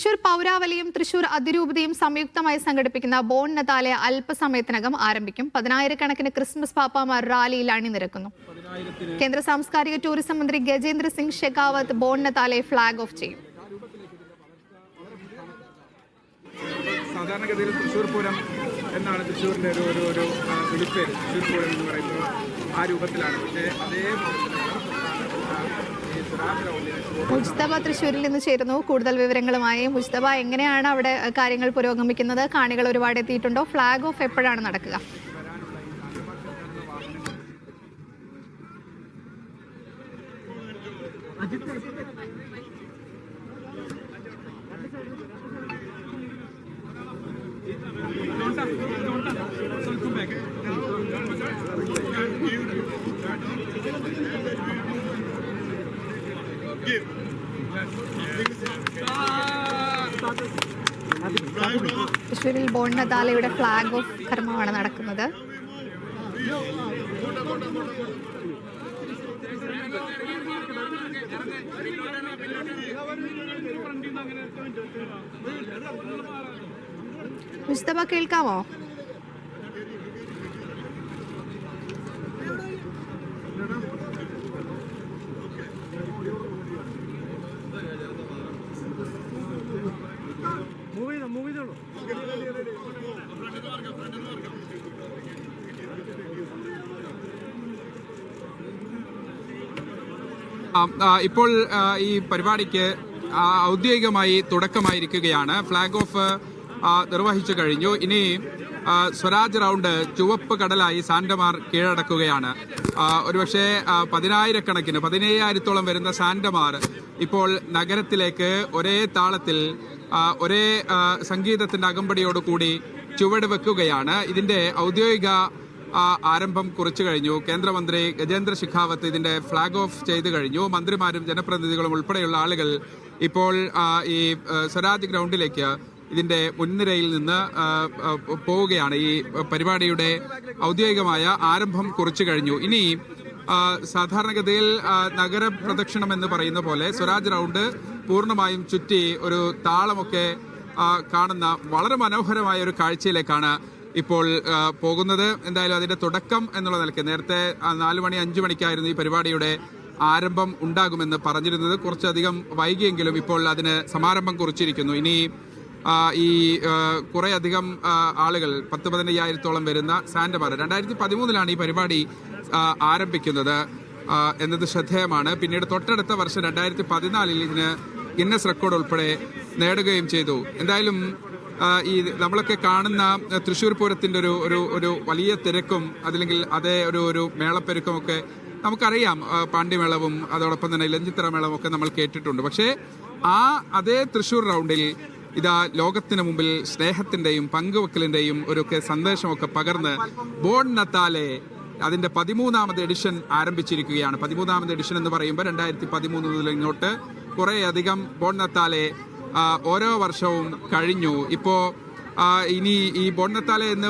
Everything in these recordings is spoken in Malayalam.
തൃശൂർ പൗരാവലിയും തൃശൂർ അതിരൂപതയും സംയുക്തമായി സംഘടിപ്പിക്കുന്ന ബോൺ നതാലെ അല്പസമയത്തിനകം ആരംഭിക്കും. പതിനായിരക്കണക്കിന് ക്രിസ്മസ് പാപ്പാമാർ റാലിയിൽ അണിനിരക്കുന്നു. കേന്ദ്ര സാംസ്കാരിക ടൂറിസം മന്ത്രി Gajendra Singh Shekhawat Bon Natale flag off ചെയ്യും. സാധാരണഗതിയിൽ തൃശ്ശൂർ പൂരം എന്നാണ് തൃശ്ശൂരിന്റെ ഒരു ഒരു വിളിപ്പേര്. തൃശ്ശൂർ പൂരം എന്ന് പറയുന്നത് ആ രൂപത്തിലാണ്. പക്ഷേ അതേ മുജ്തബ തൃശ്ശൂരിൽ നിന്ന് ചേരുന്നു. കൂടുതൽ വിവരങ്ങളുമായി മുജ്തബ എങ്ങനെയാണ് അവിടെ കാര്യങ്ങൾ പുരോഗമിക്കുന്നത്? കാണികൾ ഒരുപാട് എത്തിയിട്ടുണ്ടോ? ഫ്ലാഗ് ഓഫ് എപ്പോഴാണ് നടക്കുക? തൃശ്ശൂരിൽ ബോൺ ഇവിടെ ഫ്ളാഗ് ഓഫ് കർമ്മമാണ് നടക്കുന്നത്. വിശുദ്ധമ കേൾക്കാമോ? ഇപ്പോൾ ഈ പരിപാടിക്ക് ഔദ്യോഗികമായി തുടക്കമായിരിക്കുകയാണ്. ഫ്ലാഗ് ഓഫ് നിർവഹിച്ചു കഴിഞ്ഞു. ഇനി സ്വരാജ് റൗണ്ട് ചുവപ്പ് കടലായി സാന്റമാർ കീഴടക്കുകയാണ്. ഒരുപക്ഷെ പതിനായിരക്കണക്കിന് പതിനയ്യായിരത്തോളം വരുന്ന സാന്റമാർ ഇപ്പോൾ നഗരത്തിലേക്ക് ഒരേ താളത്തിൽ ഒരേ സംഗീതത്തിന്റെ അകമ്പടിയോടുകൂടി ചുവട് വെക്കുകയാണ്. ഇതിന്റെ ഔദ്യോഗിക ആരംഭം കുറിച്ചു കഴിഞ്ഞു. കേന്ദ്രമന്ത്രി ഗജേന്ദ്ര ശിഖാവത്ത് ഇതിന്റെ ഫ്ളാഗ് ഓഫ് ചെയ്ത് കഴിഞ്ഞു. മന്ത്രിമാരും ജനപ്രതിനിധികളും ഉൾപ്പെടെയുള്ള ആളുകൾ ഇപ്പോൾ ഈ ആ, സ്വരാജ് ഗ്രൗണ്ടിലേക്ക് ഇതിന്റെ മുൻനിരയിൽ നിന്ന് ആ, ആ, പോവുകയാണ്. ഈ പരിപാടിയുടെ ഔദ്യോഗികമായ ആരംഭം കുറിച്ചു കഴിഞ്ഞു. ഇനി സാധാരണഗതിയിൽ ആ, നഗര പ്രദക്ഷിണം എന്ന് പറയുന്ന പോലെ സ്വരാജ് റൗണ്ട് പൂർണമായും ചുറ്റി ഒരു താളമൊക്കെ ആ, കാണുന്ന വളരെ മനോഹരമായ ഒരു കാഴ്ചയിലേക്കാണ് ഇപ്പോൾ പോകുന്നത് എന്തായാലും അതിന്റെ തുടക്കം എന്നുള്ള നിലയ്ക്ക് നേരത്തെ നാല് മണി അഞ്ചു മണിക്കായിരുന്നു ഈ പരിപാടിയുടെ ആരംഭം ഉണ്ടാകുമെന്ന് പറഞ്ഞിരുന്നത്. കുറച്ചധികം വൈകിയെങ്കിലും ഇപ്പോൾ അതിന് സമാരംഭം കുറിച്ചിരിക്കുന്നു. ഇനി ഈ കുറേയധികം ആളുകൾ പത്ത് പതിനയ്യായിരത്തോളം വരുന്ന സാന്റമാർ രണ്ടായിരത്തി പതിമൂന്നിലാണ് ഈ പരിപാടി ആരംഭിക്കുന്നത് എന്നത് ശ്രദ്ധേയമാണ്. പിന്നീട് തൊട്ടടുത്ത വർഷം രണ്ടായിരത്തി പതിനാലിൽ ഇതിന് ഗിന്നസ് റെക്കോർഡ് ഉൾപ്പെടെ നേടുകയും ചെയ്തു. എന്തായാലും ഈ നമ്മളൊക്കെ കാണുന്ന തൃശ്ശൂർ പൂരത്തിന്റെ ഒരു ഒരു ഒരു വലിയ തിരക്കും അതല്ലെങ്കിൽ അതേ ഒരു ഒരു മേളപ്പെരുക്കും ഒക്കെ നമുക്കറിയാം പാണ്ഡ്യമേളവും അതോടൊപ്പം തന്നെ ലഞ്ചിത്തറ മേളവും ഒക്കെ നമ്മൾ കേട്ടിട്ടുണ്ട്. പക്ഷേ ആ അതേ തൃശ്ശൂർ റൗണ്ടിൽ ഇതാ ലോകത്തിന് മുമ്പിൽ സ്നേഹത്തിന്റെയും പങ്കുവെക്കലിന്റെയും ഒരു സന്ദേശമൊക്കെ പകർന്ന് ബോൺ നത്താലെ അതിന്റെ പതിമൂന്നാമത് എഡിഷൻ ആരംഭിച്ചിരിക്കുകയാണ്. പതിമൂന്നാമത് എഡിഷൻ എന്ന് പറയുമ്പോൾ രണ്ടായിരത്തി പതിമൂന്ന് മുതൽ ഇങ്ങോട്ട് കുറേയധികം ബോൺ നത്താലെ ഓരോ വർഷവും കഴിഞ്ഞു. ഇപ്പോ ഇനി ഈ ബോണ്ടത്താലെ എന്ന്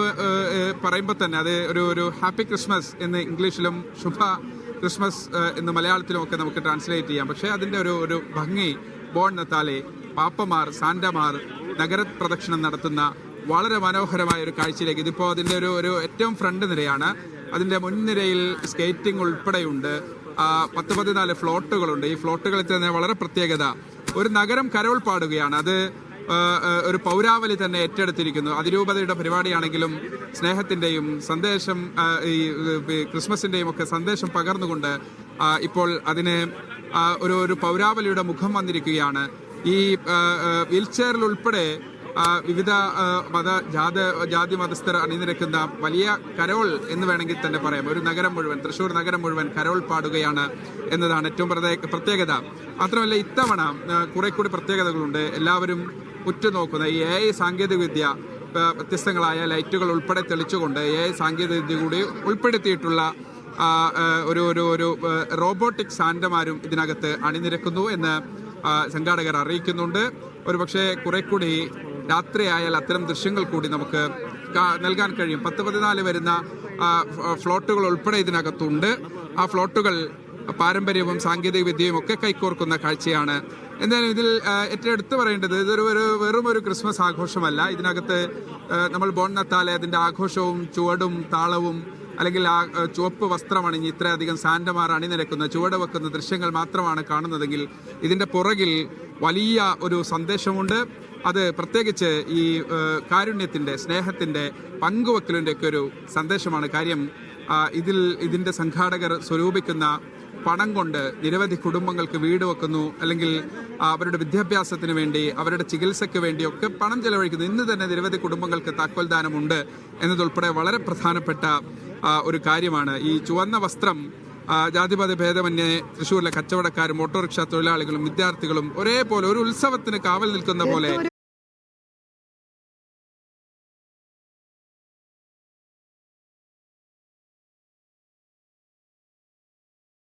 പറയുമ്പോൾ തന്നെ അത് ഒരു ഒരു ഹാപ്പി ക്രിസ്മസ് എന്ന് ഇംഗ്ലീഷിലും ശുഭ ക്രിസ്മസ് എന്ന് മലയാളത്തിലും ഒക്കെ നമുക്ക് ട്രാൻസ്ലേറ്റ് ചെയ്യാം. പക്ഷേ അതിന്റെ ഒരു ഒരു ഭംഗി ബോൺ നത്താലെ പാപ്പമാർ സാന്റമാർ നഗര പ്രദക്ഷിണം നടത്തുന്ന വളരെ മനോഹരമായ ഒരു കാഴ്ചയിലേക്ക്. ഇതിപ്പോൾ അതിന്റെ ഒരു ഒരു ഏറ്റവും ഫ്രണ്ട് നിരയാണ്. അതിന്റെ മുൻനിരയിൽ സ്കേറ്റിംഗ് ഉൾപ്പെടെയുണ്ട്. പത്ത് പതിനാല് ഫ്ലോട്ടുകളുണ്ട് ഈ ഫ്ലോട്ടുകളിൽ തന്നെ വളരെ പ്രത്യേകത ഒരു നഗരം കരോൾ പാടുകയാണ്. അത് ഒരു പൗരാവലി തന്നെ ഏറ്റെടുത്തിരിക്കുന്നു. അതിരൂപതയുടെ പരിപാടിയാണെങ്കിലും സ്നേഹത്തിന്റെയും സന്ദേശം ഈ ക്രിസ്മസിന്റെയും ഒക്കെ സന്ദേശം പകർന്നുകൊണ്ട് ഇപ്പോൾ അതിന് ഒരു ഒരു പൗരാവലിയുടെ മുഖം വന്നിരിക്കുകയാണ്. ഈ വീൽ ചെയറിൽ ഉൾപ്പെടെ വിവിധ മത ജാത ജാതി മതസ്ഥർ അണിനിരക്കുന്ന വലിയ കരോൾ എന്ന് വേണമെങ്കിൽ തന്നെ പറയാം. ഒരു നഗരം മുഴുവൻ തൃശ്ശൂർ നഗരം മുഴുവൻ കരോൾ പാടുകയാണ് എന്നതാണ് ഏറ്റവും പ്രത്യേക- പ്രത്യേകത. മാത്രമല്ല ഇത്തവണ കുറെ കൂടി പ്രത്യേകതകളുണ്ട്. എല്ലാവരും ഉറ്റുനോക്കുന്ന ഈ എ ഐ സാങ്കേതികവിദ്യ വ്യത്യസ്തങ്ങളായ ലൈറ്റുകൾ ഉൾപ്പെടെ തെളിച്ചുകൊണ്ട് എ ഐ സാങ്കേതികവിദ്യ കൂടി ഉൾപ്പെടുത്തിയിട്ടുള്ള ഒരു ഒരു ഒരു റോബോട്ടിക് സാന്റമാരും ഇതിനകത്ത് അണിനിരക്കുന്നു എന്ന് സംഘാടകർ അറിയിക്കുന്നുണ്ട്. ഒരുപക്ഷെ കുറെ കൂടി രാത്രിയായാൽ അത്തരം ദൃശ്യങ്ങൾ കൂടി നമുക്ക് നൽകാൻ കഴിയും. പത്ത് പതിനാല് വരുന്ന ഫ്ലോട്ടുകൾ ഉൾപ്പെടെ ഇതിനകത്തുണ്ട്. ആ ഫ്ലോട്ടുകൾ പാരമ്പര്യവും സാങ്കേതിക വിദ്യയും ഒക്കെ കൈകോർക്കുന്ന കാഴ്ചയാണ്. എന്തായാലും ഇതിൽ ഏറ്റവും എടുത്തു പറയേണ്ടത് ഇതൊരു ഒരു വെറും ഒരു ക്രിസ്മസ് ആഘോഷമല്ല. ഇതിനകത്ത് നമ്മൾ ബോൺ നത്താലെ അതിന്റെ ആഘോഷവും ചുവടും താളവും അല്ലെങ്കിൽ ആ ചുവപ്പ് വസ്ത്രമണിഞ്ഞ് ഇത്രയധികം സാന്റമാർ അണിനിരക്കുന്ന ചുവട് വെക്കുന്ന ദൃശ്യങ്ങൾ മാത്രമാണ് കാണുന്നതെങ്കിൽ ഇതിന്റെ പുറകിൽ വലിയ ഒരു സന്ദേശമുണ്ട്. അത് പ്രത്യേകിച്ച് ഈ കാരുണ്യത്തിന്റെ സ്നേഹത്തിന്റെ ഒക്കെ ഒരു സന്ദേശമാണ്. കാര്യം ഇതിൽ ഇതിന്റെ സംഘാടകർ സ്വരൂപിക്കുന്ന പണം കൊണ്ട് നിരവധി കുടുംബങ്ങൾക്ക് വീട് വെക്കുന്നു. അല്ലെങ്കിൽ അവരുടെ വിദ്യാഭ്യാസത്തിന് വേണ്ടി അവരുടെ ചികിത്സയ്ക്ക് വേണ്ടിയൊക്കെ പണം ചെലവഴിക്കുന്നു. ഇന്ന് തന്നെ നിരവധി കുടുംബങ്ങൾക്ക് താക്കോൽദാനമുണ്ട് എന്നതുൾപ്പെടെ വളരെ പ്രധാനപ്പെട്ട ഒരു കാര്യമാണ്. ഈ ചുവന്ന വസ്ത്രം ജാതിപത ഭേദമന്യേ തൃശ്ശൂരിലെ കച്ചവടക്കാരും ഓട്ടോറിക്ഷ തൊഴിലാളികളും വിദ്യാർത്ഥികളും ഒരേപോലെ ഒരു ഉത്സവത്തിന് കാവൽ നിൽക്കുന്ന പോലെ